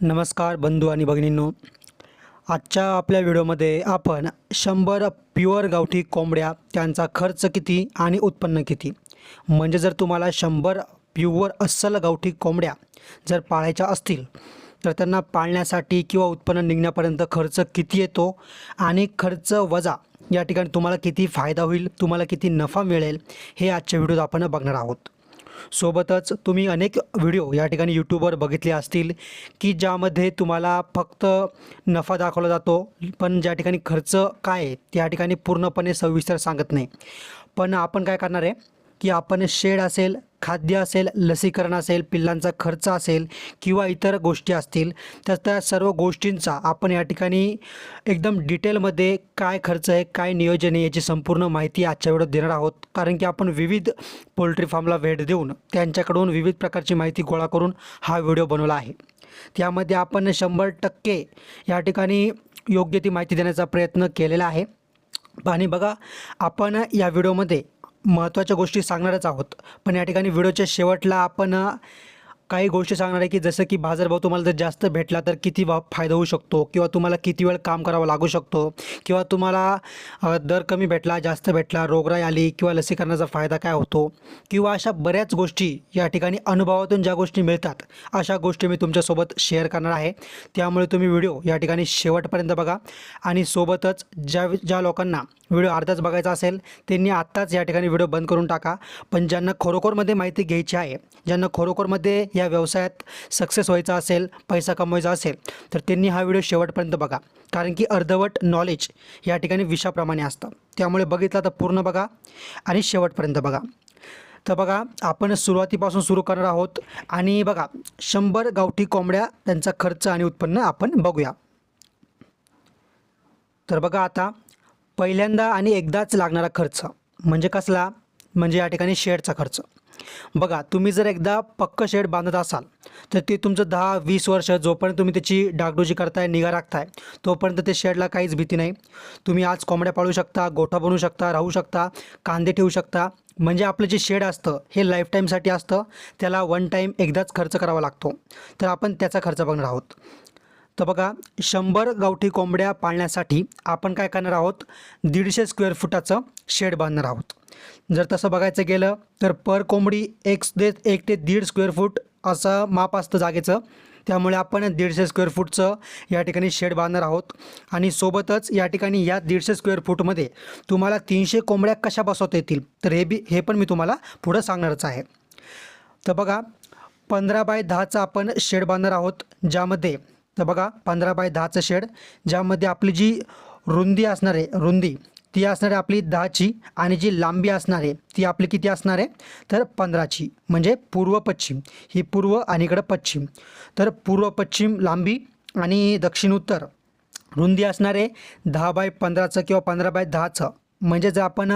नमस्कार बंधू आणि भगिनींनो. आजच्या आपल्या व्हिडिओमध्ये आपण शंभर प्युअर गावठी कोंबड्या त्यांचा खर्च किती आणि उत्पन्न किती? म्हणजे जर तुम्हाला शंभर प्युअर अस्सल गावठी कोंबड्या जर पाळायच्या असतील तर त्यांना पाळण्यासाठी किंवा उत्पन्न निघण्यापर्यंत खर्च किती येतो आणि खर्च वजा या ठिकाणी तुम्हाला किती फायदा होईल तुम्हाला किती नफा मिळेल हे आजच्या व्हिडिओत आपण बघणार आहोत. सोबतच तुम्ही अनेक व्हिडिओ या ठिकाणी यूट्यूबवर बघितले असतील की ज्यामध्ये तुम्हाला फक्त नफा दाखवला जातो पण ज्या ठिकाणी खर्च काय आहे त्या ठिकाणी पूर्णपणे सविस्तर सांगत नाही. पण आपण काय करणार आहे की आपण शेड असेल खाद्य असेल लसीकरण असेल पिल्लांचा खर्च असेल किंवा इतर गोष्टी असतील तर त्या सर्व गोष्टींचा आपण या ठिकाणी एकदम डिटेलमध्ये काय खर्च आहे काय नियोजन आहे याची संपूर्ण माहिती आजच्या वेळेत देणार आहोत. कारण की आपण विविध पोल्ट्री फार्मला भेट देऊन त्यांच्याकडून विविध प्रकारची माहिती गोळा करून हा व्हिडिओ बनवला आहे. त्यामध्ये आपण शंभर टक्के या ठिकाणी योग्य ती माहिती देण्याचा प्रयत्न केलेला आहे. आणि बघा आपण या व्हिडिओमध्ये महत्त्वाच्या गोष्टी सांगणारच आहोत. पण या ठिकाणी व्हिडिओच्या शेवटला आपण काही गोष्टी सांगणार आहे की जसं की बाजारभाव तुम्हाला जर जास्त भेटला तर किती वा फायदा होऊ शकतो? किंवा तुम्हाला किती वेळ काम करावं लागू शकतो? किंवा तुम्हाला दर कमी भेटला जास्त भेटला रोगराई आली किंवा लसीकरणाचा फायदा काय होतो? किंवा अशा बऱ्याच गोष्टी या ठिकाणी अनुभवातून ज्या गोष्टी मिळतात अशा गोष्टी मी तुमच्यासोबत शेअर करणार आहे. त्यामुळे तुम्ही व्हिडिओ या ठिकाणी शेवटपर्यंत बघा. आणि सोबतच ज्या ज्या लोकांना व्हिडिओ अर्धाच बघायचा असेल त्यांनी आत्ताच या ठिकाणी व्हिडिओ बंद करून टाका. पण ज्यांना खरोखरमध्ये माहिती घ्यायची आहे ज्यांना खरोखरमध्ये या व्यवसायात सक्सेस व्हायचा असेल पैसा कमवायचा असेल तर त्यांनी हा व्हिडिओ शेवटपर्यंत बघा. कारण की अर्धवट नॉलेज या ठिकाणी विषाप्रमाणे असतं. त्यामुळे बघितलं तर पूर्ण बघा आणि शेवटपर्यंत बघा. तर बघा आपण सुरुवातीपासून सुरू करणार आहोत आणि बघा शंभर गावठी कोंबड्या त्यांचा खर्च आणि उत्पन्न आपण बघूया. तर बघा आता पहिल्यांदा आणि एकदाच लागणारा खर्च. म्हणजे कसला? म्हणजे या ठिकाणी शेडचा खर्च. बघा तुम्ही जर एकदा पक्क शेड बांधत असाल तर ते तुमचं दहा वीस वर्ष जोपर्यंत तुम्ही त्याची डागडुजी करताय निगा राखताय तोपर्यंत ते शेडला काहीच भीती नाही. तुम्ही आज कोंबड्या पाळू शकता गोठा बनवू शकता राहू शकता कांदे ठेवू शकता. म्हणजे आपलं जे शेड असतं हे लाईफ टाईमसाठी असतं. त्याला वन टाईम एकदाच खर्च करावा लागतो. तर आपण त्याचा खर्च बघणार आहोत. तर बघा शंभर गावठी कोंबड्या पाळण्यासाठी आपण काय करणार आहोत? दीडशे स्क्वेअर फुटाचं शेड बांधणार आहोत. जर तसं बघायचं गेलं तर पर कोंबडी एक दे एक ते दीड स्क्वेअर फूट असं माप असतं जागेचं. त्यामुळे आपण दीडशे स्क्वेअर फूटचं या ठिकाणी शेड बांधणार आहोत. आणि सोबतच या ठिकाणी या दीडशे स्क्वेअर फूटमध्ये तुम्हाला तीनशे कोंबड्या कशा बसवता येतील? तर हे बी हे पण मी तुम्हाला पुढं सांगणारच आहे. तर बघा पंधरा बाय दहाचा आपण शेड बांधणार आहोत ज्यामध्ये तर बघा पंधरा बाय दहाचं शेड ज्यामध्ये आपली जी रुंदी असणार आहे रुंदी ती असणार आहे आपली दहाची आणि जी लांबी असणार आहे ती आपली किती असणार आहे? तर पंधराची म्हणजे पूर्व पश्चिम ही पूर्व आणि इकडं पश्चिम. तर पूर्व पश्चिम लांबी आणि दक्षिण उत्तर रुंदी असणार आहे दहा बाय पंधराचं किंवा पंधरा बाय दहाचं. म्हणजे जर आपण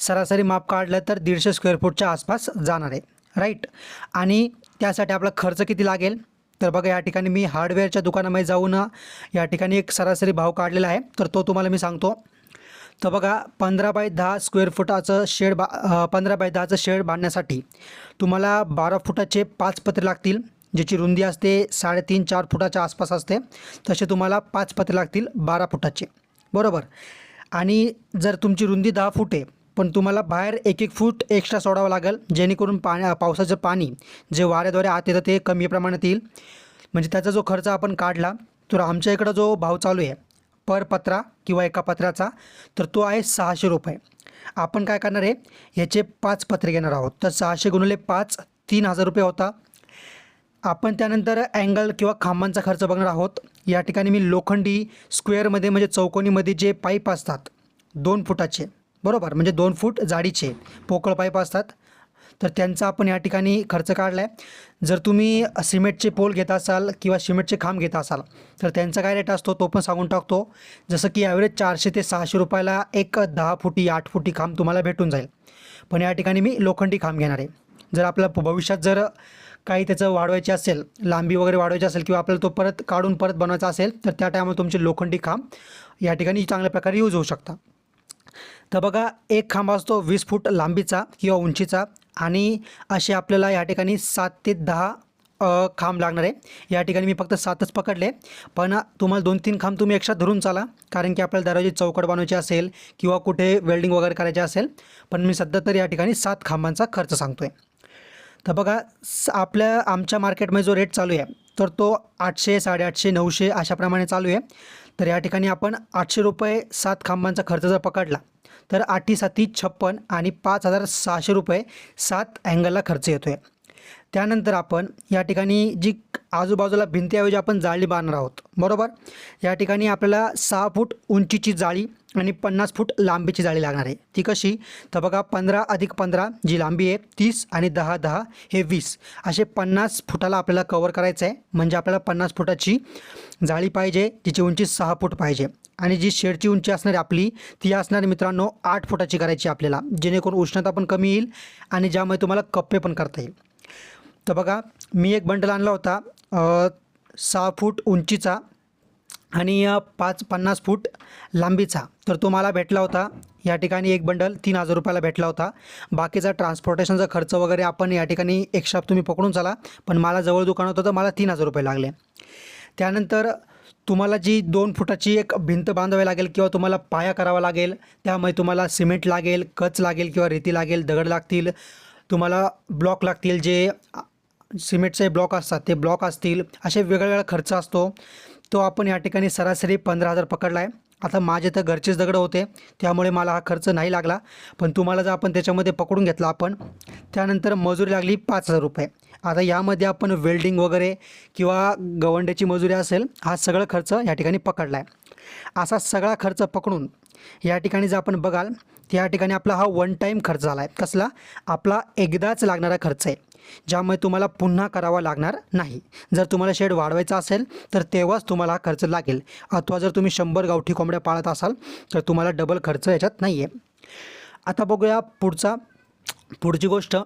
सरासरी माप काढलं तर दीडशे स्क्वेअर फूटच्या आसपास जाणार आहे. राईट? आणि त्यासाठी आपला खर्च किती लागेल? तर बघा या ठिकाणी मी हार्डवेअरच्या दुकानामध्ये जाऊन या ठिकाणी एक सरासरी भाव काढलेला आहे. तर तो तुम्हाला मी सांगतो. तर बघा पंधरा बाय दहा स्क्वेअर फुटाचं शेड बा पंधरा बाय दहाचं शेड बांधण्यासाठी तुम्हाला बारा फुटाचे पाच पत्रे लागतील ज्याची रुंदी असते साडेतीन चार फुटाच्या आसपास असते. तसे तुम्हाला पाच पत्रे लागतील बारा फुटाचे. बरोबर? आणि जर तुमची रुंदी दहा फूट आहे पण तुम्हाला बाहेर एक एक फूट एक्स्ट्रा सोडावं लागेल जेणेकरून पाण्या पावसाचं पाणी जे वाऱ्याद्वारे आत येतं ते कमी प्रमाणात येईल. म्हणजे त्याचा जो खर्च आपण काढला तर आमच्या इकडं जो भाव चालू आहे पर पत्रा किंवा एका पत्राचा तर तो आहे सहाशे रुपये. आपण काय करणार आहे ह्याचे पाच पत्रे घेणार आहोत. तर सहाशे गुणिले पाच तीन हजार रुपये होता. आपण त्यानंतर अँगल किंवा खांबांचा खर्च बघणार आहोत. या ठिकाणी मी लोखंडी स्क्वेअरमध्ये म्हणजे चौकोनीमध्ये जे पाईप असतात दोन फुटाचे बरोबर म्हणजे दोन फूट जाडीचे पोकळ पाईप असतात. तर त्यांचा आपण या ठिकाणी खर्च काढला आहे जर तुम्ही सिमेंटचे पोल घेत असाल किंवा सिमेंटचे खांब घेत असाल तर त्यांचा काय रेट असतो तो पण सांगून टाकतो. जसं की ॲव्हरेज चारशे ते सहाशे रुपयाला एक दहा फुटी आठ फुटी खांब तुम्हाला भेटून जाईल. पण या ठिकाणी मी लोखंडी खांब घेणार आहे. जर आपलं भविष्यात जर काही त्याचं वाढवायचे असेल लांबी वगैरे वाढवायची असेल किंवा आपल्याला तो परत काढून परत बनवायचा असेल तर त्या टायमाला तुमचे लोखंडी खांब या ठिकाणी चांगल्या प्रकारे यूज होऊ शकता तर बघा एक खांब असतो वीस फूट लांबीचा किंवा उंचीचा आणि असे आपल्याला या ठिकाणी सात ते दहा खांब लागणार आहे. या ठिकाणी मी फक्त सातच पकडले. पण तुम्हाला दोन तीन खांब तुम्ही एक्स्ट्रा धरून चाला कारण की आपल्याला दरवाजी चौकट बनवायची असेल किंवा कुठे वेल्डिंग वगैरे करायचे असेल पण मी सध्या तर या ठिकाणी सात खांबांचा खर्च सांगतो आहे तर बघा स आपल्या आमच्या मार्केटमध्ये जो रेट चालू आहे तर तो आठशे साडेआठशे नऊशे अशाप्रमाणे चालू आहे. तर या ठिकाणी आपण आठशे रुपये सात खांबांचा खर्च जर पकडला तर आठी साती छप्पन आणि पाच हजार सहाशे रुपये सात अँगलला खर्च येतो आहे त्यानंतर आपण या ठिकाणी जी आजूबाजूला भिंतीऐवजी आपण जाळी बांधणार आहोत बरोबर? या ठिकाणी आपल्याला सहा फूट उंचीची जाळी आणि पन्नास फूट लांबीची जाळी लागणार आहे. ती कशी? तर बघा पंधरा अधिक पंधरा जी लांबी आहे तीस आणि दहा दहा हे वीस. असे पन्नास फुटाला आपल्याला कवर करायचं आहे म्हणजे आपल्याला पन्नास फुटाची जाळी पाहिजे तिची उंची सहा फूट पाहिजे. आणि जी शेडची उंची असणार आहे आपली ती असणारी मित्रांनो आठ फुटाची करायची आपल्याला. जेणेकरून उष्णता पण कमी येईल आणि ज्यामुळे तुम्हाला कप्पे पण करता येईल. तर बघा मी एक बंडल आणला होता सहा फूट उंचीचा आणि पाच पन्नास फूट लांबीचा. तर तो मला भेटला होता. या ठिकाणी एक बंडल तीन हजार रुपयाला भेटला होता. बाकीचा ट्रान्सपोर्टेशनचा खर्च वगैरे आपण या ठिकाणी एक्स्ट्रा तुम्ही पकडून चाला. पण मला जवळ दुकान होतं तर मला तीन हजार रुपये लागले. त्यानंतर तुम्हाला जी दोन फुटाची एक भिंत बांधावी लागेल किंवा तुम्हाला पाया करावा लागेल त्यामुळे तुम्हाला सिमेंट लागेल कच लागेल किंवा रेती लागेल दगड लागतील तुम्हाला ब्लॉक लागतील जे सिमेंटचे ब्लॉक असतात ते ब्लॉक असतील असे वेगळा खर्च असतो. तो आपण या ठिकाणी सरासरी पंधरा हजार पकडला आहे आता माझे तर घरचेच दगड होते त्यामुळे मला हा खर्च नाही लागला. पण तुम्हाला जर आपण त्याच्यामध्ये पकडून घेतला आपण त्यानंतर मजुरी लागली पाच हजार रुपये. आता यामध्ये आपण वेल्डिंग वगैरे किंवा गवंड्याची मजुरी असेल हा सगळं खर्च या ठिकाणी पकडला आहे असा सगळा खर्च पकडून या ठिकाणी जर आपण बघाल त्या ठिकाणी आपला हा वन टाईम खर्च झाला आहे कसला? आपला एकदाच लागणारा खर्च आहे. ज्यामुळे तुम्हाला पुन्हा करावा लागणार नाही. जर तुम्हाला शेड वाढवायचा असेल तर तेव्हाच तुम्हाला हा खर्च लागेल. अथवा जर तुम्ही शंभर गावठी कोंबड्या पाळत असाल तर तुम्हाला डबल खर्च याच्यात नाही आहे आता बघूया पुढचा पुढची गोष्ट.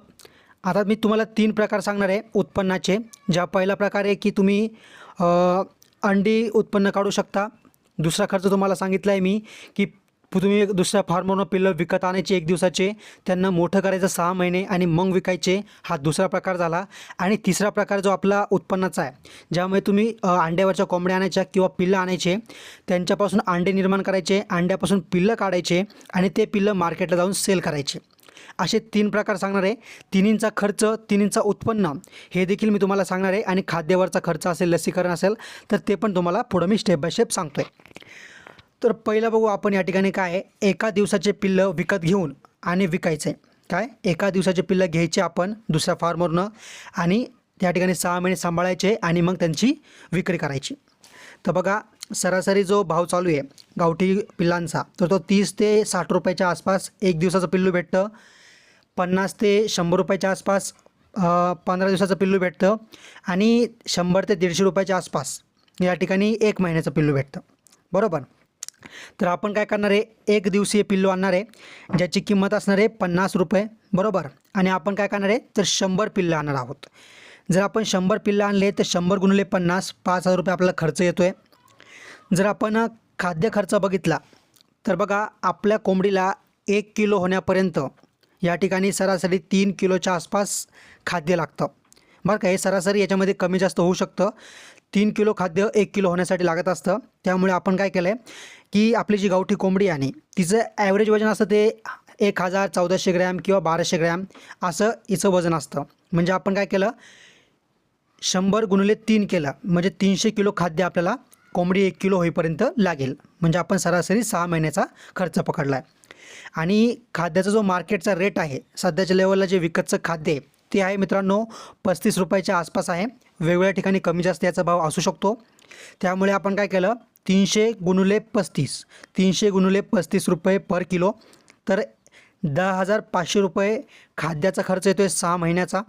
आता मी तुम्हाला तीन प्रकार सांगणार आहे उत्पन्नाचे. ज्या पहिला प्रकार आहे की तुम्ही अंडी उत्पन्न काढू शकता. दुसरा खर्च तुम्हाला सांगितला आहे मी की तुम्ही एक दुसऱ्या फार्मवरून पिल्लं विकत आणायचे एक दिवसाचे. त्यांना मोठं करायचं सहा महिने आणि मग विकायचे. हा दुसरा प्रकार झाला. आणि तिसरा प्रकार जो आपला उत्पन्नाचा आहे ज्यामुळे तुम्ही अंड्यावरच्या कोंबड्या आणायच्या किंवा पिल्लं आणायचे. त्यांच्यापासून अंडे निर्माण करायचे. अंड्यापासून पिल्लं काढायचे आणि ते पिल्लं मार्केटला जाऊन सेल करायचे. असे तीन प्रकार सांगणार आहे. तिन्हींचा खर्च तिन्हींचा उत्पन्न हे देखील मी तुम्हाला सांगणार आहे. आणि खाद्यावरचा खर्च असेल लसीकरण असेल तर ते पण तुम्हाला पुढं मी स्टेप बाय स्टेप सांगतो आहे तर पहिलं बघू आपण या ठिकाणी काय आहे. एका दिवसाचे पिल्लं विकत घेऊन आणि विकायचे. काय? एका दिवसाचे पिल्लं घ्यायचे आपण दुसऱ्या फार्मवरनं आणि त्या ठिकाणी सहा महिने सांभाळायचे आणि मग त्यांची विक्री करायची. तर बघा सरासरी जो भाव चालू आहे गावठी पिल्लांचा तर तो तीस ते साठ रुपयाच्या आसपास एक दिवसाचं पिल्लू भेटतं. पन्नास ते शंभर रुपयाच्या आसपास पंधरा दिवसाचं पिल्लू भेटतं आणि शंभर ते दीडशे रुपयाच्या आसपास या ठिकाणी एक महिन्याचं पिल्लू भेटतं. बरोबर? तर आपण काय करणार आहे? एक दिवसीय पिल्लू आणणार आहे ज्याची किंमत असणार आहे पन्नास रुपये बरोबर? आणि आपण काय करणार आहे? तर शंभर पिल्लं आणणार आहोत. जर आपण शंभर पिल्लं आणले तर शंभर गुणले पन्नास पाच हजार रुपये आपला खर्च येतो आहे जर आपण खाद्य खर्च बघितला तर बघा आपल्या कोंबडीला एक किलो होण्यापर्यंत या ठिकाणी सरासरी तीन किलोच्या आसपास खाद्य लागतं. बरं का? हे सरासरी याच्यामध्ये कमी जास्त होऊ शकतं. तीन किलो खाद्य एक किलो होण्यासाठी लागत असतं. त्यामुळे आपण काय केलं आहे की आपली जी गावठी कोंबडी आहे तिचं ॲव्हरेज वजन असतं ते एक हजार चौदाशे ग्रॅम किंवा बाराशे ग्रॅम असं हिचं वजन असतं. म्हणजे आपण काय केलं? शंभर गुणिले तीन केलं. म्हणजे तीनशे किलो खाद्य आपल्याला कोंबडी एक किलो होईपर्यंत लागेल. म्हणजे आपण सरासरी सहा महिन्याचा खर्च पकडला आहे आणि खाद्याचा जो मार्केटचा रेट आहे सध्याच्या लेवलला जे विकतचं खाद्य आहे ते आहे मित्रांनो पस्तीस रुपयाच्या आसपास आहे. वेगवेगळ्या ठिकाणी कमी जास्त याचा भाव असू शकतो. त्यामुळे आपण काय केलं? तीनशे गुणुले पस्तीस. तीनशे गुणुले पस्तीस रुपये पर किलो. तर दहा हजार पाचशे रुपये खाद्याचा खर्च येतो आहे सहा महिन्याचा.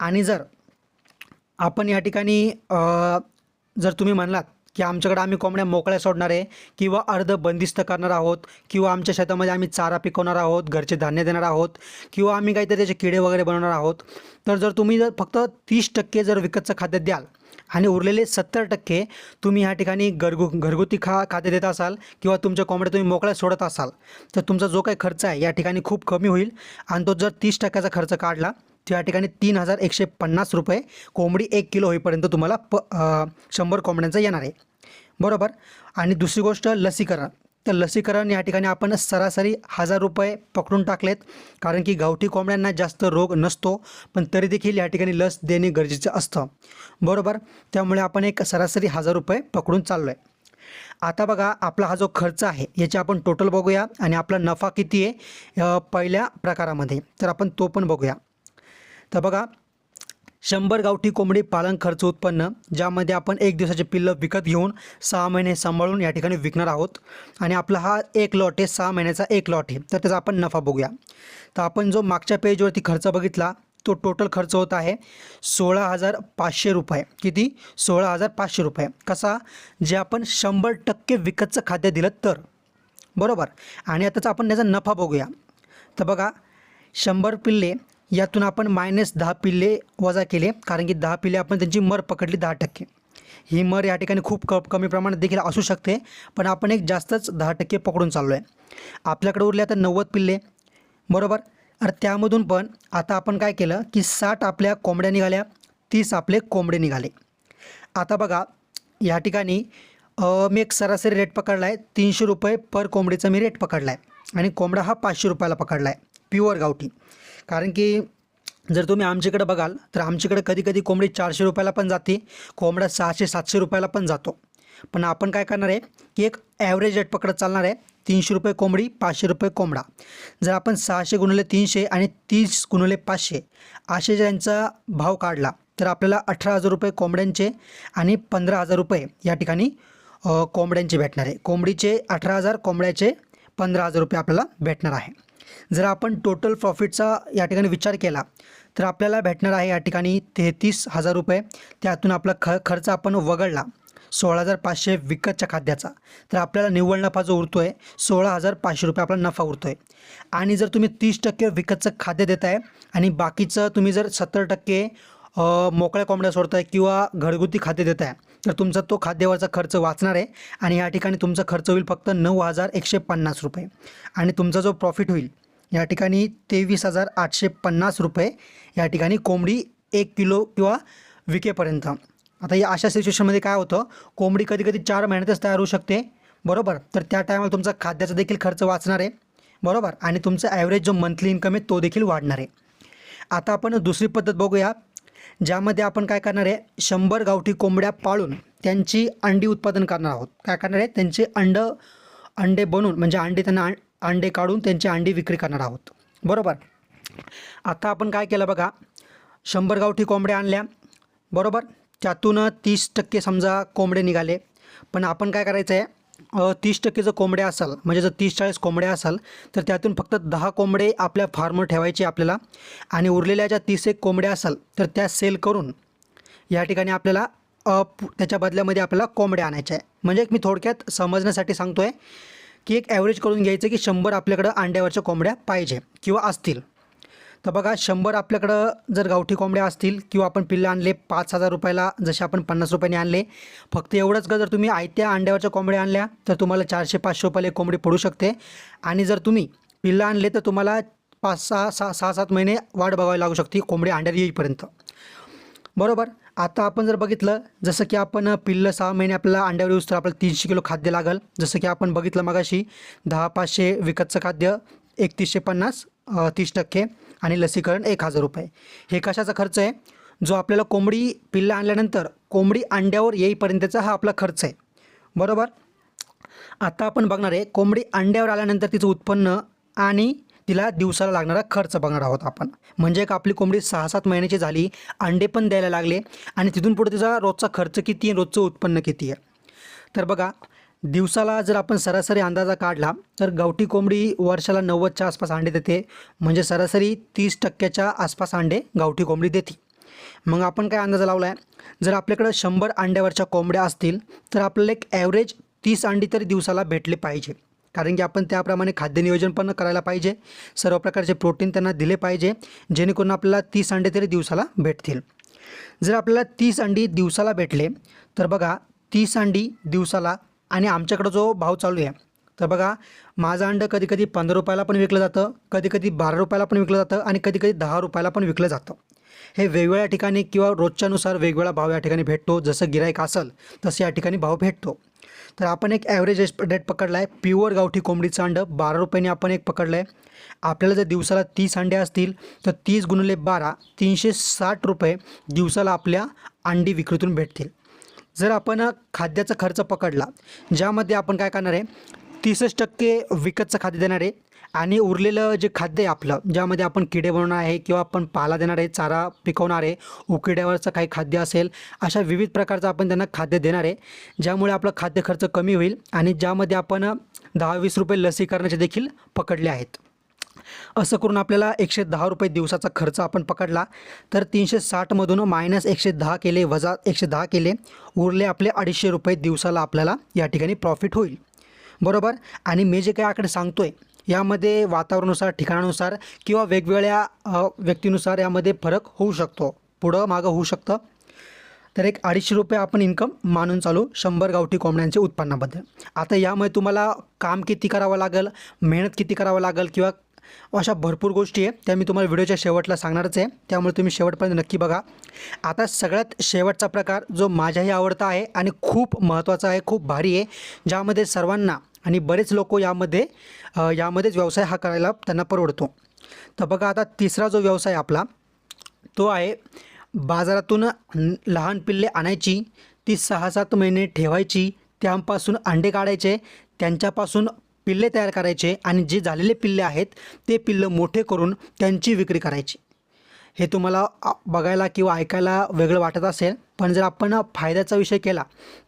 आणि जर आपण या ठिकाणी जर तुम्ही म्हणलात की आमच्याकडे आम्ही कोंबड्या मोकळ्या सोडणार आहे किंवा अर्ध बंदिस्त करणार आहोत किंवा आमच्या शेतामध्ये आम्ही चारा पिकवणार आहोत घरचे धान्य देणार आहोत किंवा आम्ही काहीतरी त्याचे किडे वगैरे बनवणार आहोत. तर जर तुम्ही जर फक्त तीस टक्के जर विकतचं खाद्य द्याल आणि उरलेले सत्तर टक्के तुम्ही ह्या ठिकाणी घरगु घरगुती खा खाद्य देत असाल किंवा तुमच्या कोंबड्या तुम्ही मोकळ्या सोडत असाल तर तुमचा जो काही खर्च आहे या ठिकाणी खूप कमी होईल. आणि तो जर तीस टक्क्याचा खर्च काढला त्या ठिकाणी तीन हजार एकशे पन्नास रुपये कोंबडी एक किलो होईपर्यंत तुम्हाला प शंभर कोंबड्यांचं येणार आहे. बरोबर? आणि दुसरी गोष्ट लसीकरण. तर लसीकरण या ठिकाणी आपण सरासरी हजार रुपये पकडून टाकलेत. कारण की गावठी कोंबड्यांना जास्त रोग नसतो पण तरी देखील या ठिकाणी लस देणे गरजेचं असतं. बरोबर? त्यामुळे आपण एक सरासरी हजार रुपये पकडून चाललो आहे आता बघा आपला हा जो खर्च आहे याचे आपण टोटल बघूया. आणि आपला नफा किती आहे? पहिल्या प्रकारामध्ये. तर आपण तो पण बघूया. तर बघा शंभर गावठी कोंबडी पालन खर्च उत्पन्न ज्यामध्ये आपण एक दिवसाचे पिल्लं विकत घेऊन सहा महिने सांभाळून या ठिकाणी विकणार आहोत. आणि आपला हा एक लॉट आहे सहा महिन्याचा एक लॉट आहे. तर त्याचा आपण नफा बघूया. तर आपण जो मागच्या पेजवरती खर्च बघितला तो टोटल खर्च होत आहे सोळा हजार पाचशे रुपये. किती? सोळा हजार पाचशे रुपये. कसा? जे आपण शंभर टक्के विकतचं खाद्य दिलं तर. बरोबर? आणि आताच आपण त्याचा नफा बघूया. तर बघा शंभर पिल्ले यातून आपण मायनस दहा पिल्ले वजा केले. कारण की दहा पिल्ले आपण त्यांची मर पकडली दहा टक्के. ही मर या ठिकाणी खूप क कमी प्रमाणात देखील असू शकते. पण आपण एक जास्तच दहा टक्के पकडून चाललो आहे आपल्याकडे उरले आता नव्वद पिल्ले. बरोबर? अरे त्यामधून पण आता आपण काय केलं की साठ आपल्या कोंबड्या निघाल्या तीस आपले कोंबडे निघाले. आता बघा या ठिकाणी मी एक सरासरी रेट पकडला आहे तीनशे रुपये पर कोंबडीचा मी रेट पकडला आहे आणि कोंबडा हा पाचशे रुपयाला पकडला आहे प्युअर गावठी. कारण की जर तुम्ही आमच्याकडे बघाल तर आमच्याकडे कधी कधी कोंबडी चारशे रुपयाला पण जाते कोंबडा सहाशे सातशे रुपयाला पण जातो. पण आपण काय करणार आहे की एक ॲव्हरेज रेट पकडत चालणार आहे तीनशे रुपये कोंबडी पाचशे रुपये कोंबडा. जर आपण सहाशे गुणले तीनशे आणि तीस गुणले पाचशे असे ज्यांचा भाव काढला तर आपल्याला अठरा हजार रुपये कोंबड्यांचे आणि पंधरा हजार रुपये या ठिकाणी कोंबड्यांचे भेटणार आहे. कोंबडीचे अठरा हजार कोंबड्याचे पंधरा हजार रुपये आपल्याला भेटणार आहे. जर आपण टोटल प्रॉफिटचा या ठिकाणी विचार केला तर आपल्याला भेटणार आहे या ठिकाणी तेहतीस हजार रुपये. त्यातून आपला ख खर्च आपण वगळला सोळा हजार पाचशे विकतच्या खाद्याचा. तर आपल्याला निव्वळ नफा जो उरतो आहे सोळा हजार पाचशे रुपये आपला नफा उरतो आहे आणि जर तुम्ही तीस टक्के विकतचं खाद्य देत आहे आणि बाकीचं तुम्ही जर सत्तर टक्के मोकळ्या कोंबड्या सोडताय किंवा घरगुती खाद्य देत आहे तर तुमचा तो खाद्यावरचा खर्च वाचणार आहे. आणि या ठिकाणी तुमचा खर्च होईल फक्त नऊ हजार एकशे पन्नास रुपये. आणि तुमचा जो प्रॉफिट होईल या ठिकाणी तेवीस हजार आठशे पन्नास रुपये या ठिकाणी कोंबडी एक किलो किंवा विकेपर्यंत. आता या अशा सिच्युएशनमध्ये काय होतं? कोंबडी कधी कधी चार महिन्यातच तयार होऊ शकते. बरोबर? तर त्या टायमाला तुमचा खाद्याचा देखील खर्च वाचणार आहे. बरोबर? आणि तुमचा ॲव्हरेज जो मंथली इन्कम आहे तो देखील वाढणार आहे. आता आपण दुसरी पद्धत बघूया. ज्यामध्ये आपण काय करणार आहे? शंभर गावठी कोंबड्या पाळून त्यांची अंडी उत्पादन करणार आहोत. काय करणार आहे? त्यांचे अंड अंडे बनवून म्हणजे अंडे त्यांना अंडे काढून त्यांची अंडी विक्री करणार आहोत. बरोबर? आता आपण काय केलं बघा? शंभर गावठी कोंबड्या आणल्या. बरोबर? त्यातून तीस टक्के समजा कोंबडे निघाले. पण आपण काय करायचं आहे तीस टक्के जर कोंबड्या असाल म्हणजे जर तीस चाळीस कोंबड्या असाल तर त्यातून फक्त दहा कोंबडे आपल्या फार्मवर ठेवायचे आपल्याला. आणि उरलेल्या ज्या तीस एक कोंबड्या असाल तर त्या सेल करून या ठिकाणी आपल्याला त्याच्या बदल्यामध्ये आपल्याला कोंबड्या आणायच्या आहे म्हणजे एक मी थोडक्यात समजण्यासाठी सांगतो आहे की एक ॲव्हरेज करून घ्यायचं की शंभर आपल्याकडं अंड्यावरच्या कोंबड्या पाहिजे किंवा असतील. तर बघा शंभर आपल्याकडं जर गावठी कोंबड्या असतील किंवा आपण पिल्लं आणले पाच हजार रुपयाला जसे आपण पन्नास रुपयाने आणले फक्त एवढंच का जर तुम्ही आयत्या अंड्यावरच्या कोंबड्या आणल्या तर तुम्हाला चारशे पाचशे रुपयाला एक कोंबडी पडू शकते. आणि जर तुम्ही पिल्लं आणले तर तुम्हाला पाच सहा सहा सहा सात महिने वाट बघावी लागू शकते कोंबडी अंड्यात येईपर्यंत. बरोबर? आता आपण जर बघितलं जसं की आपण पिल्लं सहा महिने आपल्याला अंड्यावर येऊस तर आपल्याला तीनशे किलो खाद्य लागेल. जसं की आपण बघितलं मगाशी दहा पाचशे विकतचं खाद्य एकतीसशे पन्नास तीस टक्के आणि लसीकरण एक हजार रुपये. हे कशाचा खर्च आहे? जो आपल्याला कोंबडी पिल्लं आणल्यानंतर कोंबडी अंड्यावर येईपर्यंतचा हा आपला खर्च आहे. बरोबर? आता आपण बघणार आहे कोंबडी अंड्यावर आल्यानंतर तिचं उत्पन्न आणि तिला दिवसाला लागणारा खर्च बघणार आहोत आपण. म्हणजे एक आपली कोंबडी सहा सात महिन्याची झाली अंडे पण द्यायला लागले आणि तिथून पुढे तिचा रोजचा खर्च किती आहे रोजचं उत्पन्न किती आहे. तर बघा दिवसाला जर आपण सरासरी अंदाजा काढला तर गावठी कोंबडी वर्षाला नव्वदच्या आसपास अंडे देते. म्हणजे सरासरी तीस टक्क्याच्या आसपास अंडे गावठी कोंबडी देते. मग आपण काय अंदाजा लावला आहे जर आपल्याकडं शंभर अंड्यावरच्या कोंबड्या असतील तर आपल्याला एक ॲव्हरेज तीस अंडी तरी दिवसाला भेटले पाहिजे. कारण की आपण त्याप्रमाणे खाद्य नियोजन पण करायला पाहिजे. सर्व प्रकारचे प्रोटीन त्यांना दिले पाहिजे जेणेकरून आपल्याला तीस अंडे तरी दिवसाला भेटतील. जर आपल्याला तीस अंडी दिवसाला भेटले तर बघा तीस अंडी दिवसाला आणि आमच्याकडं जो भाव चालू आहे तर बघा माझं अंडं कधी कधी पंधरा रुपयाला पण विकलं जातं कधी कधी बारा रुपयाला पण विकलं जातं आणि कधी कधी दहा रुपयाला पण विकलं जातं. हे वेगवेगळ्या ठिकाणी किंवा रोजच्यानुसार वेगवेगळा भाव या ठिकाणी भेटतो. जसं गिरायक असेल तसं या ठिकाणी भाव भेटतो. तर आपण एक ॲव्हरेज रेट पकडला आहे प्युअर गावठी कोंबडीचं अंडं बारा रुपयाने आपण एक पकडलं आहे आपल्याला जर दिवसाला तीस अंडे असतील तर तीस गुणिले बारा तीनशे साठ रुपये दिवसाला आपल्या अंडी विक्रीतून भेटतील. जर आपण खाद्याचा खर्च पकडला ज्यामध्ये आपण काय करणार आहे? तीसच टक्के विकतचं खाद्य देणार आहे. आणि उरलेलं जे खाद्य आहे आपलं ज्यामध्ये आपण किडे बनवणार आहे किंवा आपण पाला देणार आहे चारा पिकवणार आहे उकिड्यावरचं काही खाद्य असेल अशा विविध प्रकारचं आपण त्यांना खाद्य देणार आहे ज्यामुळे आपलं खाद्य खर्च कमी होईल आणि ज्यामध्ये आपण दहा वीस रुपये लसीकरणाचे देखील पकडले आहेत. असं करून आपल्याला एकशे दहा रुपये दिवसाचा खर्च आपण पकडला तर तीनशे साठमधून मायनस एकशे दहा केले वजा एकशे दहा केले उरले आपले अडीचशे रुपये दिवसाला आपल्याला या ठिकाणी प्रॉफिट होईल. बरोबर? आणि मी जे काही आकडे सांगतो आहे यामध्ये वातावरणानुसार ठिकाणानुसार किंवा वेगवेगळ्या व्यक्तीनुसार यामध्ये फरक होऊ शकतो. पुढं मागं होऊ शकतं. तर एक अडीचशे रुपये आपण इन्कम मानून चालू शंभर गावठी कोंबड्यांचे उत्पन्नाबद्दल. आता यामुळे तुम्हाला काम किती करावं लागेल मेहनत किती करावं लागेल किंवा अशा भरपूर गोष्टी आहे त्या मी तुम्हाला व्हिडिओच्या शेवटला सांगणारच आहे. त्यामुळे तुम्ही शेवटपर्यंत नक्की बघा. आता सगळ्यात शेवटचा प्रकार जो माझ्याही आवडता आहे आणि खूप महत्त्वाचा आहे खूप भारी आहे ज्यामध्ये सर्वांना आणि बरेच लोक यामध्ये यामध्येच व्यवसाय हा करायला त्यांना परवडतो. तर बघा आता तिसरा जो व्यवसाय आपला तो आहे बाजारातून लहान पिल्ले आणायची ती सहा सात महिने ठेवायची त्यापासून अंडे काढायचे त्यांच्यापासून पिल्ले तयार करायचे आणि जे झालेले पिल्ले आहेत ते पिल्लं मोठे करून त्यांची विक्री करायची. हे तुम्हाला बघायला किंवा ऐकायला वेगळं वाटत असेल पण जर आपण फायद्याचा विषय केला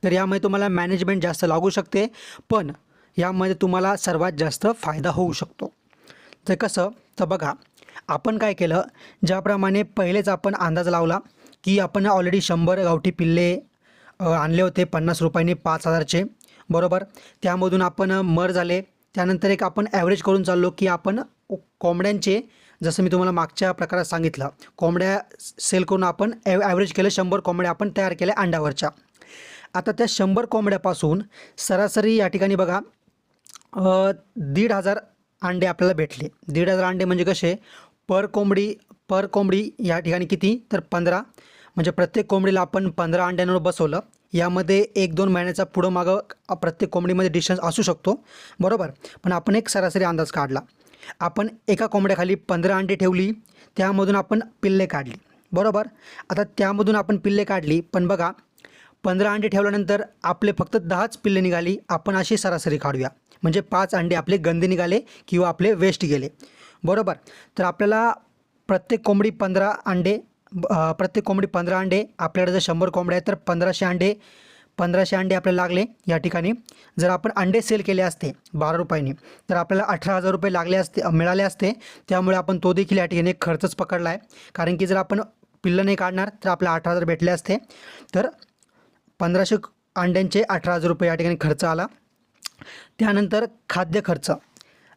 तर यामध्ये तुम्हाला मॅनेजमेंट जास्त लागू शकते. पण यामध्ये तुम्हाला सर्वात जास्त फायदा होऊ शकतो. तर कसं? तर बघा आपण काय केलं? ज्याप्रमाणे पहिलेच आपण अंदाज लावला की आपण ऑलरेडी शंभर गावठी पिल्ले आणले होते पन्नास रुपयांनी पाच हजारचे बरोबर? त्यामधून आपण मर झाले. त्यानंतर एक आपण ॲव्हरेज करून चाललो की आपण कोंबड्यांचे जसं मी तुम्हाला मागच्या प्रकारात सांगितलं कोंबड्या सेल करून आपण ॲव ॲव्हरेज केलं शंभर कोंबड्या आपण तयार केल्या अंड्यावरच्या. आता त्या शंभर कोंबड्यापासून सरासरी या ठिकाणी बघा दीड हजार अंडे आपल्याला भेटले. दीड हजार अंडे म्हणजे कसे? पर कोंबडी पर कोंबडी या ठिकाणी किती? तर पंधरा. म्हणजे प्रत्येक कोंबडीला आपण पंधरा अंड्यांवर बसवलं. यामध्ये एक दोन महिन्याचा पुढं मागं प्रत्येक कोंबडीमध्ये डिस्टन्स असू शकतो. बरोबर? पण आपण एक सरासरी अंदाज काढला. आपण एका कोंबड्याखाली पंधरा अंडे ठेवली. त्यामधून आपण पिल्ले काढली. बरोबर? आता त्यामधून आपण पिल्ले काढली. पण बघा पंधरा अंडे ठेवल्यानंतर आपले फक्त दहाच पिल्ले निघाली आपण अशी सरासरी काढूया. म्हणजे पाच अंडे आपले गंदे निघाले किंवा आपले वेस्ट गेले. बरोबर? तर आपल्याला प्रत्येक कोंबडी पंधरा अंडे प्रत्येक कोंबडी पंधरा अंडे आपल्याकडे जर शंभर कोंबड्या आहेत तर पंधराशे अंडे पंधराशे अंडे आपल्याला लागले या ठिकाणी. जर आपण अंडे सेल केले असते बारा रुपयांनी तर आपल्याला अठरा हजार रुपये लागले असते मिळाले असते. त्यामुळे आपण तो देखील या ठिकाणी खर्चच पकडला आहे कारण की जर आपण पिल्लं नाही काढणार तर आपल्याला अठरा हजार भेटले असते. तर पंधराशे अंड्यांचे अठरा हजार रुपये या ठिकाणी खर्च आला. त्यानंतर खाद्य खर्च.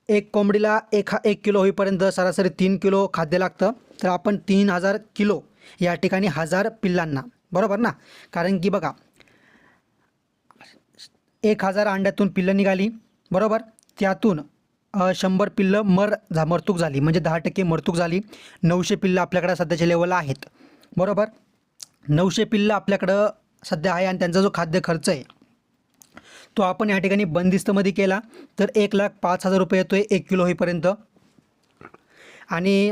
एक कोंबडीला एक हा एक किलो होईपर्यंत सरासरी तीन किलो खाद्य लागतं. तर आपण तीन हजार किलो या ठिकाणी हजार पिल्लांना. बरोबर ना? कारण की बघा एक हजार अंड्यातून पिल्लं निघाली. बरोबर? त्यातून शंभर पिल्लं मर झा मरतूक झाली. म्हणजे दहा टक्के मरतूक झाली. नऊशे पिल्लं आपल्याकडे सध्याच्या लेवलला आहेत. बरोबर? नऊशे पिल्लं आपल्याकडं सध्या आहे आणि त्यांचा जो खाद्य खर्च आहे तो आपण या ठिकाणी बंदिस्तमध्ये केला. तर एक लाख पाच हजार रुपये येतो आहे एक किलो होईपर्यंत. आणि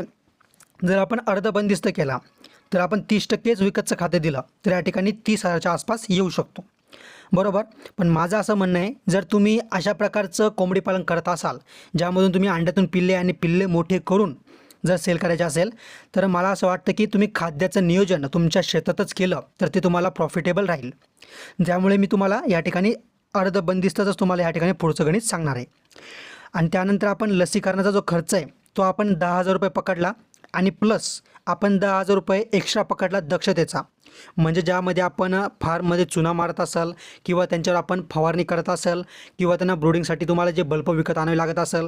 जर आपण अर्ध बंदिस्त केला तर आपण तीस टक्केच विकतचं खाते दिलं तर या ठिकाणी तीस हजारच्या आसपास येऊ शकतो. बरोबर? पण माझं असं म्हणणं आहे जर तुम्ही अशा प्रकारचं कोंबडी पालन करत असाल ज्यामधून तुम्ही अंड्यातून पिल्ले आणि पिल्ले मोठे करून जर सेल करायचे असेल तर मला असं वाटतं की तुम्ही खाद्याचं नियोजन तुमच्या शेतातच केलं तर ते तुम्हाला प्रॉफिटेबल राहील. ज्यामुळे मी तुम्हाला या ठिकाणी अर्ध बंदिस्तच तुम्हाला या ठिकाणी पुढचं गणित सांगणार आहे. आणि त्यानंतर आपण लसीकरणाचा जो खर्च आहे तो आपण दहा हजार रुपये पकडला आणि प्लस आपण दहा हजार रुपये एक्स्ट्रा पकडला दक्षतेचा. म्हणजे ज्यामध्ये आपण फार्ममध्ये चुना मारत असाल किंवा त्यांच्यावर आपण फवारणी करत असाल किंवा त्यांना ब्रोडिंगसाठी तुम्हाला जे बल्ब विकत आणावे लागत असेल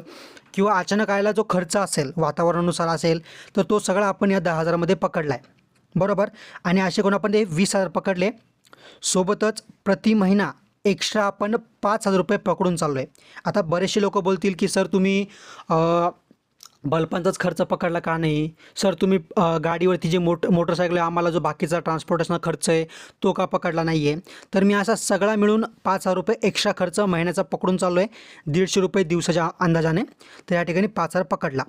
किंवा अचानक आयला जो खर्च असेल वातावरणानुसार असेल तर तो सगळा आपण या दहा हजारामध्ये पकडला आहे बरोबर? आणि असे कोण आपण ते वीस हजार पकडले? सोबतच प्रति महिना एक्स्ट्रा आपण पाच हजार रुपये पकडून चाललो आहे आता बरेचसे लोक बोलतील की सर तुम्ही बल्पांचाच बल्बांचाच खर्च पकडला का नाही? सर तुम्ही गाडीवरती जे मोट मोटरसायकल आम्हाला जो बाकीचा ट्रान्सपोर्टेशनचा खर्च आहे तो का पकडला नाही आहे तर मी असा सगळा मिळून पाच हजार रुपये एक्स्ट्रा खर्च महिन्याचा पकडून चाललो आहे दीडशे रुपये दिवसाच्या अंदाजाने. तर या ठिकाणी पाच हजार पकडला.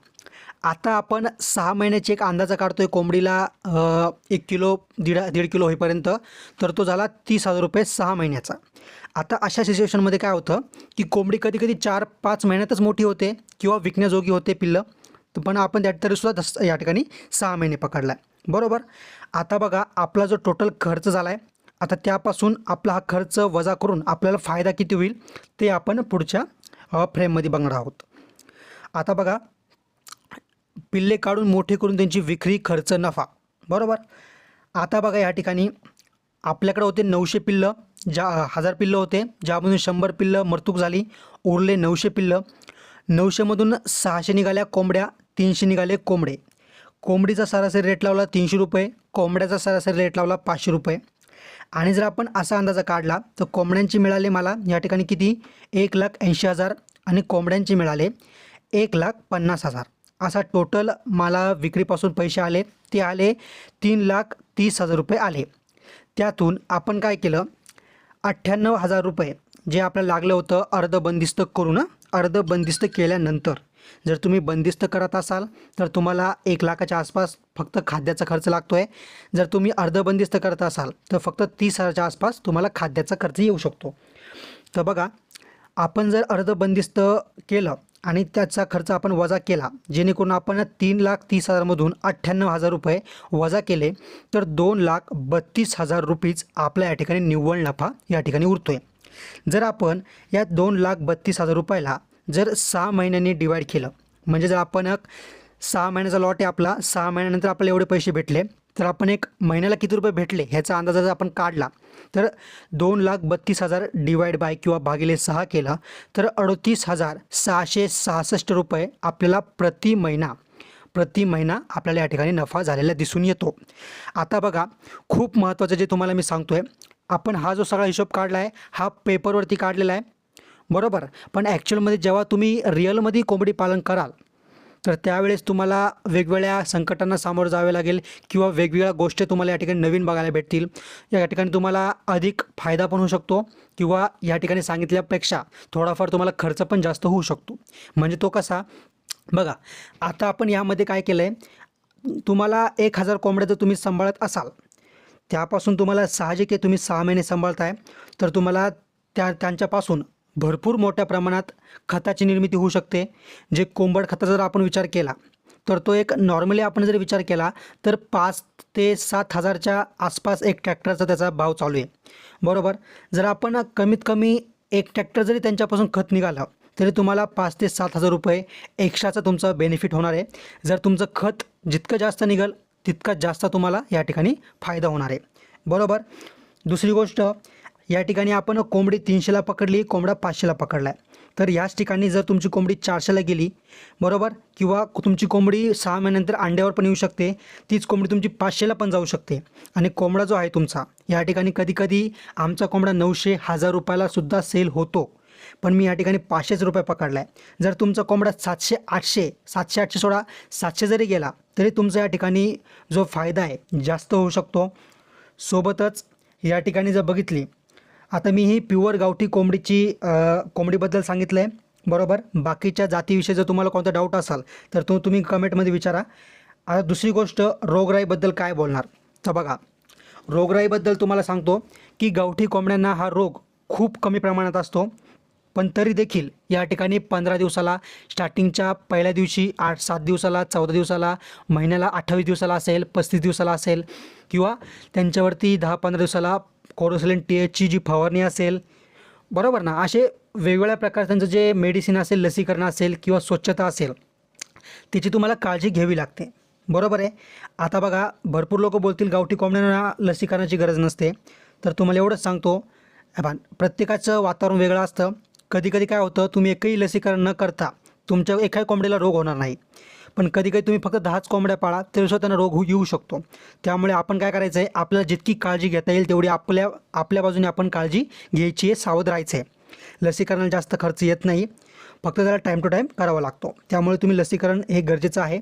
आता आपण सहा महिन्याची एक अंदाजा काढतो आहे कोंबडीला एक किलो दीड दीड किलो होईपर्यंत. तर तो झाला तीस हजार रुपये सहा महिन्याचा. आता अशा सिच्युएशनमध्ये काय होतं की कोंबडी कधी कधी चार पाच महिन्यातच मोठी होते किंवा विकण्याजोगी होते पिल्लं. पण आपण त्या तरीसुद्धा दस या ठिकाणी सहा महिने पकडला आहे बरोबर? आता बघा आपला जो टोटल खर्च झाला आहे आता त्यापासून आपला हा खर्च वजा करून आपल्याला फायदा किती होईल ते आपण पुढच्या फ्रेममध्ये बघणार आहोत. आता बघा पिल्ले काढून मोठे करून त्यांची विक्री खर्च नफा. बरोबर? आता बघा या ठिकाणी आपल्याकडे होते नऊशे पिल्लं ज्या हजार पिल्लं होते ज्यामधून शंभर पिल्लं मर्तूक झाली उरले नऊशे पिल्लं. नऊशेमधून सहाशे निघाल्या कोंबड्या तीनशे निघाले कोंबडे. कोंबडीचा सरासरी रेट लावला तीनशे रुपये कोंबड्याचा सरासरी रेट लावला पाचशे रुपये. आणि जर आपण असा अंदाजा काढला तर कोंबड्यांचे मिळाले मला या ठिकाणी किती? एक लाख ऐंशी हजार आणि कोंबड्यांचे मिळाले एक लाख पन्नास हजार. असा टोटल मला विक्रीपासून पैसे आले. ते आले तीन लाख तीस हजार रुपये आले. त्यातून आपण काय केलं? अठ्ठ्याण्णव हजार रुपये जे आपल्याला लागलं होतं अर्ध बंदिस्त करून अर्ध बंदिस्त केल्यानंतर. जर तुम्ही बंदिस्त करत असाल तर तुम्हाला एक लाखाच्या आसपास फक्त खाद्याचा खर्च लागतो आहे जर तुम्ही अर्ध बंदिस्त करत असाल तर फक्त तीस हजारच्या आसपास तुम्हाला खाद्याचा खर्च येऊ शकतो. तर बघा आपण जर अर्ध बंदिस्त केलं आणि त्याचा खर्च आपण वजा केला जेणेकरून आपण तीन लाख तीस हजारमधून अठ्ठ्याण्णव हजार रुपये वजा केले तर दोन लाख बत्तीस हजार रुपीज आपल्या या ठिकाणी निव्वळ नफा या ठिकाणी उरतो आहे जर आपण या दोन लाख बत्तीस हजार रुपयाला जर सहा महिन्यांनी डिवाईड केलं म्हणजे जर आपण एक सहा महिन्याचा लॉट आहे आपला सहा महिन्यानंतर आपल्याला एवढे पैसे भेटले तर आपण एक महिन्याला किती रुपये भेटले ह्याचा अंदाज जर आपण काढला तर दोन लाख बत्तीस हजार डिवाईड बाय किंवा भागिले सहा केला तर अडतीस हजार सहाशे सहासष्ट रुपये आपल्याला प्रति महिना प्रति महिना आपल्याला या ठिकाणी नफा झालेला दिसून येतो. आता बघा खूप महत्त्वाचं जे तुम्हाला मी सांगतो आहे आपण हा जो सगळा हिशोब काढला आहे हा पेपरवरती काढलेला आहे बरोबर. पण ॲक्च्युअलमध्ये जेव्हा तुम्ही रिअलमध्ये कोंबडी पालन कराल तर त्यावेळेस तुम्हाला वेगवेगळ्या संकटांना सामोरं जावे लागेल किंवा वेगवेगळ्या गोष्टी तुम्हाला या ठिकाणी नवीन बघायला भेटतील. या ठिकाणी तुम्हाला अधिक फायदा पण होऊ शकतो किंवा या ठिकाणी सांगितल्यापेक्षा थोडाफार तुम्हाला खर्च पण जास्त होऊ शकतो. म्हणजे तो कसा? बघा आता आपण यामध्ये काय केलं आहे तुम्हाला एक हजार कोंबड्या जर तुम्ही सांभाळत असाल त्यापासून तुम्हाला साहजिक आहे तुम्ही सहा महिने सांभाळताय तर तुम्हाला त्या त्यांच्यापासून भरपूर मोठ्या प्रमाणात खताची निर्मिती होऊ शकते. जे कोंबड खताचा जर आपण विचार केला तर तो एक नॉर्मली आपण जर विचार केला तर पाच ते सात हजारच्या आसपास एक ट्रॅक्टरचा त्याचा भाव चालू आहे. बरोबर? जर आपण कमीत कमी एक ट्रॅक्टर जरी त्यांच्यापासून खत निघालं तरी तुम्हाला पाच ते सात हजार रुपये एक्स्ट्राचा तुमचा बेनिफिट होणार आहे. जर तुमचं खत जितकं जास्त निघाल तितका जास्त तुम्हाला या ठिकाणी फायदा होणार आहे. बरोबर? दुसरी गोष्ट या ठिकाणी आपण कोंबडी तीनशेला पकडली कोंबडा पाचशेला पकडला आहे तर याच ठिकाणी जर तुमची कोंबडी चारशेला गेली बरोबर? किंवा तुमची कोंबडी सहा महिन्यानंतर अंड्यावर पण येऊ शकते तीच कोंबडी तुमची पाचशेला पण जाऊ शकते. आणि कोंबडा जो आहे तुमचा या ठिकाणी कधीकधी आमचा कोंबडा नऊशे हजार रुपयाला सुद्धा सेल होतो. पण मी या ठिकाणी पाचशेच रुपये पकडला आहे जर तुमचा कोंबडा सातशे आठशे सातशे आठशे सोळा सातशे जरी गेला तरी तुमचा या ठिकाणी जो फायदा आहे जास्त होऊ शकतो. सोबतच या ठिकाणी जर बघितली आता मी ही प्युअर गावठी कोंबडीची कोंबडीबद्दल सांगितलं आहे बरोबर? बाकीच्या जातीविषयी जर तुम्हाला कोणता डाऊट असाल तर तो तुम्ही कमेंटमध्ये विचारा. आता दुसरी गोष्ट रोगराईबद्दल काय बोलणार? तर बघा रोगराईबद्दल तुम्हाला सांगतो की गावठी कोंबड्यांना हा रोग खूप कमी प्रमाणात असतो. पण तरी देखील या ठिकाणी पंधरा दिवसाला स्टार्टिंगच्या पहिल्या दिवशी आठ सात दिवसाला चौदा दिवसाला महिन्याला अठ्ठावीस दिवसाला असेल पस्तीस दिवसाला असेल किंवा त्यांच्यावरती दहा पंधरा दिवसाला कोरोसिलिन टी एचची जी फवारणी असेल बरोबर ना? असे वेगवेगळ्या प्रकार त्यांचं जे मेडिसिन असेल लसीकरण असेल किंवा स्वच्छता असेल त्याची तुम्हाला काळजी घ्यावी लागते. बरोबर आहे? आता बघा भरपूर लोक बोलतील गावठी कोंबड्यांना लसीकरणाची गरज नसते. तर तुम्हाला एवढंच सांगतो पण प्रत्येकाचं वातावरण वेगळं असतं. कधी कधी काय होतं तुम्ही एकही लसीकरण न करता तुमच्या एकाही कोंबडीला रोग होणार नाही. पण कधी कधी तुम्ही फक्त दहाच कोंबड्या पाळा तरीसुद्धा त्यांना रोग होऊ- येऊ शकतो. त्यामुळे आपण काय करायचं आहे आपल्याला जितकी काळजी घेता येईल तेवढी आपल्या आपल्या बाजूने आपण काळजी घ्यायची आहे सावध राहायचं आहे लसीकरणाला जास्त खर्च येत नाही. फक्त त्याला टाईम टू टाईम करावा लागतो. त्यामुळे तुम्ही लसीकरण हे गरजेचं आहे.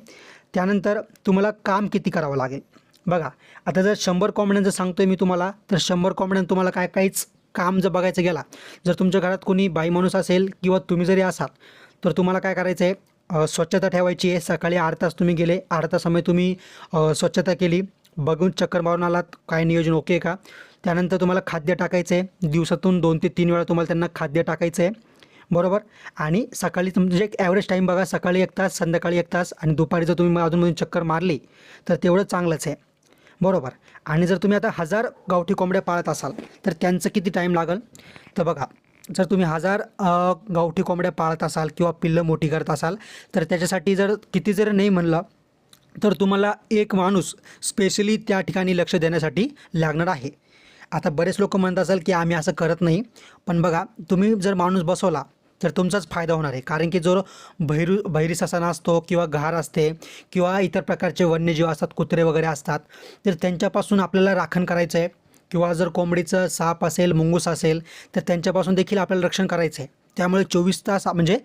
त्यानंतर तुम्हाला काम किती करावं लागेल? बघा आता जर शंभर कोंबड्यांचं सांगतो आहे मी तुम्हाला तर शंभर कोंबड्यांना तुम्हाला काय काहीच काम जर बघायचं गेला जर तुमच्या घरात कोणी बाई माणूस असेल किंवा तुम्ही जरी असाल तर तुम्हाला काय करायचं आहे स्वच्छता ठेवायची आहे. सकाळी आठ तास तुम्ही गेले. आठ तासामध्ये तुम्ही स्वच्छता केली. बघून चक्कर मारून आलात. काय नियोजन? ओके का? त्यानंतर तुम्हाला खाद्य टाकायचं आहे दिवसातून दोन ते तीन वेळा तुम्हाला त्यांना खाद्य टाकायचं आहे बरोबर? आणि सकाळी तुमचं म्हणजे एक ॲव्हरेज टाईम बघा. सकाळी एक तास संध्याकाळी एक तास आणि दुपारी जर तुम्ही अजूनमधून चक्कर मारली तर तेवढं चांगलंच आहे. बरोबर? आणि जर तुम्ही आता हजार गावठी कोंबड्या पाळत असाल तर त्यांचं किती टाईम लागेल? तर बघा जर तुम्ही हजार गावठी कोंबड्या पाळत असाल किंवा पिल्लं मोठी करत असाल तर त्याच्यासाठी जर किती जर नाही म्हणलं तर तुम्हाला एक माणूस स्पेशली त्या ठिकाणी लक्ष देण्यासाठी लागणार आहे. आता बरेच लोक म्हणत असाल की आम्ही असं करत नाही पण बघा तुम्ही जर माणूस बसवला तर तुमचाच फायदा होणार आहे. कारण की जो बहिरू बहिरी ससाना असतो किंवा घार असते किंवा इतर प्रकारचे वन्यजीव असतात कुत्रे वगैरे असतात तर त्यांच्यापासून आपल्याला राखण करायचं आहे किंवा जर कोंबडीचं साप असेल मुंगूस असेल तर त्यांच्यापासून देखील आपल्याला रक्षण करायचं आहे त्यामुळे चोवीस तास म्हणजे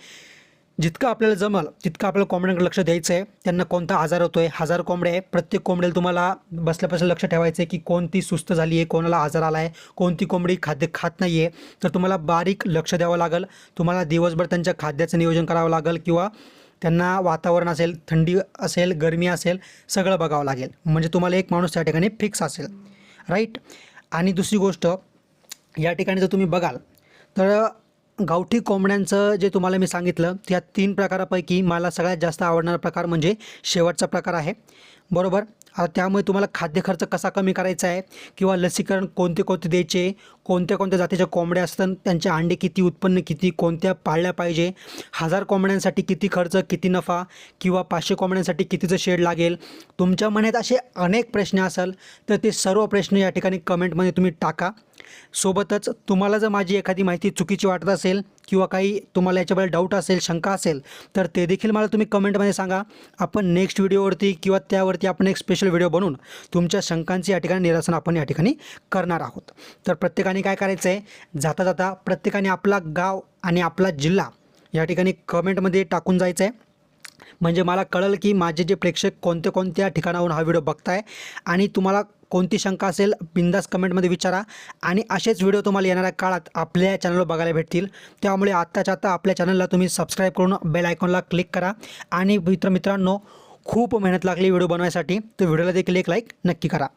जितकं आपल्याला जमल तितकं आपल्याला कोंबड्यांकडे लक्ष द्यायचं आहे त्यांना कोणता आजार होतो आहे हजार कोंबड्या आहे. प्रत्येक कोंबड्याला तुम्हाला बसल्यापासून लक्ष ठेवायचं आहे की कोणती सुस्त झाली आहे कोणाला आजार आला आहे कोणती कोंबडी खाद्य खात नाही आहे तर तुम्हाला बारीक लक्ष द्यावं लागेल. तुम्हाला दिवसभर त्यांच्या खाद्याचं नियोजन करावं लागेल किंवा त्यांना वातावरण असेल थंडी असेल गरमी असेल सगळं बघावं लागेल. म्हणजे तुम्हाला एक माणूस त्या ठिकाणी फिक्स असेल. राईट? आणि दुसरी गोष्ट या ठिकाणी जर तुम्ही बघाल तर गावठी कोंबड्यांचं जे तुम्हाला मी सांगितलं त्या तीन प्रकारापैकी मला सगळ्यात जास्त आवडणारा प्रकार म्हणजे शेवटचा प्रकार आहे. बरोबर? त्यामुळे तुम्हाला खाद्य खर्च कसा कमी करायचा आहे? किंवा लसीकरण कोणते कोणते द्यायचे? कोणत्या कोणत्या जातीच्या कोंबड्या असतात? त्यांचे अंडे किती उत्पन्न किती कोणत्या पाळल्या पाहिजे? हजार कोंबड्यांसाठी किती खर्च किती नफा? किंवा पाचशे कोंबड्यांसाठी कितीचं शेड लागेल? तुमच्या मनात असे अनेक प्रश्न असेल तर ते सर्व प्रश्न या ठिकाणी कमेंटमध्ये तुम्ही टाका. सोबतच तुम्हाला जर माझी एखादी माहिती चुकीची वाटत असेल किंवा काही तुम्हाला याच्याबद्दल डाऊट असेल शंका असेल तर ते देखील मला तुम्ही कमेंटमध्ये सांगा. आपण नेक्स्ट व्हिडिओवरती किंवा त्यावरती आपण एक स्पेशल व्हिडिओ बनवून तुमच्या शंकांचे या ठिकाणी निरासन आपण या ठिकाणी करणार आहोत. तर प्रत्येकाने काय करायचं आहे जाता जाता प्रत्येकाने आपला गाव आणि आपला जिल्हा या ठिकाणी कमेंटमध्ये टाकून जायचं आहे म्हणजे मला कळलं की माझे जे प्रेक्षक कोणत्या कोणत्या ठिकाणाहून हा व्हिडिओ बघताय आणि तुम्हाला कोणती शंका असेल बिंदास कमेंटमध्ये विचारा. आणि असेच व्हिडिओ तुम्हाला येणाऱ्या काळात आपल्या चॅनलवर बघायला भेटतील. त्यामुळे आत्ताच्या आत्ता आपल्या चॅनलला तुम्ही सबस्क्राईब करून बेल आयकॉनला क्लिक करा. आणि मित्र मित्रांनो खूप मेहनत लागली व्हिडिओ बनवायसाठी. तर व्हिडिओला देखील एक लाईक नक्की करा.